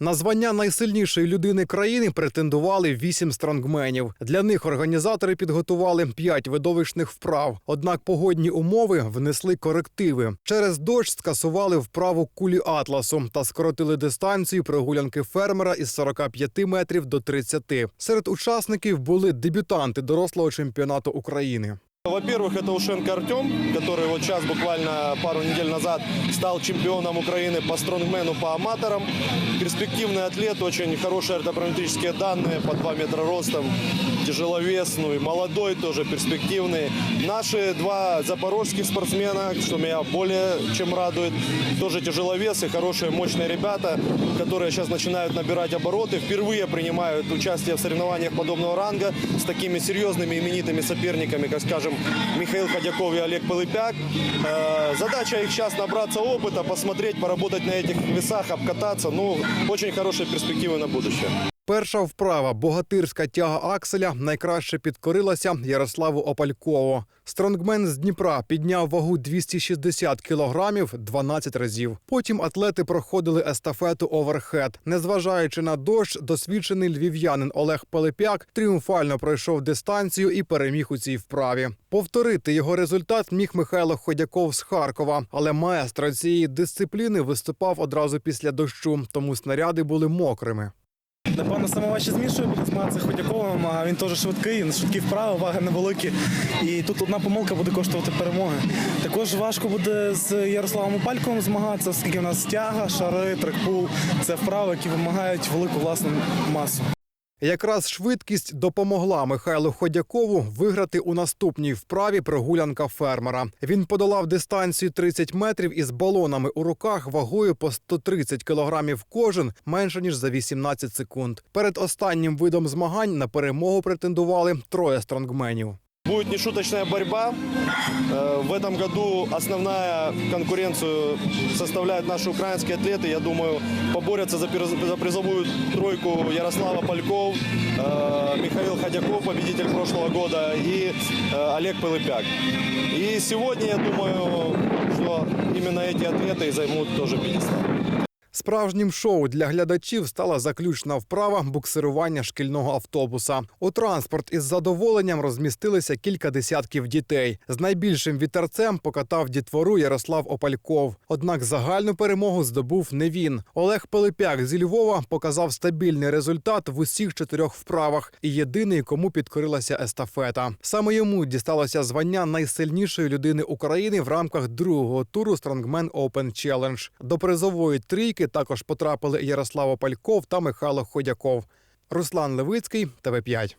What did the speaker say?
На звання найсильнішої людини країни претендували вісім стронгменів. Для них організатори підготували п'ять видовищних вправ. Однак погодні умови внесли корективи. Через дощ скасували вправу кулі атласу та скоротили дистанцію прогулянки фермера із 45 метрів до 30. Серед учасників були дебютанти дорослого чемпіонату України. Во-первых, это Ушенко Артем, который вот сейчас буквально пару недель назад стал чемпионом Украины по стронгмену по аматорам. Перспективный атлет, очень хорошие ортопометрические данные, по 2 метра ростом, тяжеловес, и молодой тоже перспективный. Наши два запорожских спортсмена, что меня более чем радует, тоже тяжеловесы, хорошие, мощные ребята, которые сейчас начинают набирать обороты, впервые принимают участие в соревнованиях подобного ранга с такими серьезными именитыми соперниками, как, скажем, Михаил Ходяков и Олег Пылыпяк. Э, Задача их сейчас набраться опыта, посмотреть, поработать на этих весах, обкататься. Ну, очень хорошие перспективы на будущее. Перша вправа богатирська тяга акселя найкраще підкорилася Ярославу Опалькову. Стронгмен з Дніпра підняв вагу 260 кілограмів 12 разів. Потім атлети проходили естафету оверхед. Незважаючи на дощ, досвідчений львів'янин Олег Пелепяк тріумфально пройшов дистанцію і переміг у цій вправі. Повторити його результат міг Михайло Ходяков з Харкова, але маестро цієї дисципліни виступав одразу після дощу, тому снаряди були мокрими. Напевно, саме важче змішує буде змагатися Ходяковим, а він теж швидкий, швидкі вправи, ваги невеликі. І тут одна помилка буде коштувати перемоги. Також важко буде з Ярославом Упальковим змагатися, оскільки в нас тяга, шари, трекпул це вправи, які вимагають велику власну масу. Якраз швидкість допомогла Михайлу Ходякову виграти у наступній вправі прогулянка фермера. Він подолав дистанцію 30 метрів із балонами у руках вагою по 130 кілограмів кожен менше ніж за 18 секунд. Перед останнім видом змагань на перемогу претендували троє стронгменів. Будет нешуточная борьба. Э, В этом году основная конкуренцию составляют наши украинские атлеты. Я думаю, поборются за призовую тройку Ярослава Польков, э, Михаил Ходяков, победитель прошлого года, и э, Олег Пылыпяк. И сегодня, я думаю, что именно эти атлеты займут тоже пьедестал. Справжнім шоу для глядачів стала заключна вправа буксирування шкільного автобуса. У транспорт із задоволенням розмістилися кілька десятків дітей. З найбільшим вітерцем покатав дітвору Ярослав Опальков. Однак загальну перемогу здобув не він. Олег Пилипяк зі Львова показав стабільний результат в усіх чотирьох вправах і єдиний, кому підкорилася естафета. Саме йому дісталося звання найсильнішої людини України в рамках другого туру Strongman Open Challenge. До призової трійки також потрапили Ярослава Пальков та Михайло Ходяков. Руслан Левицький, ТВ5.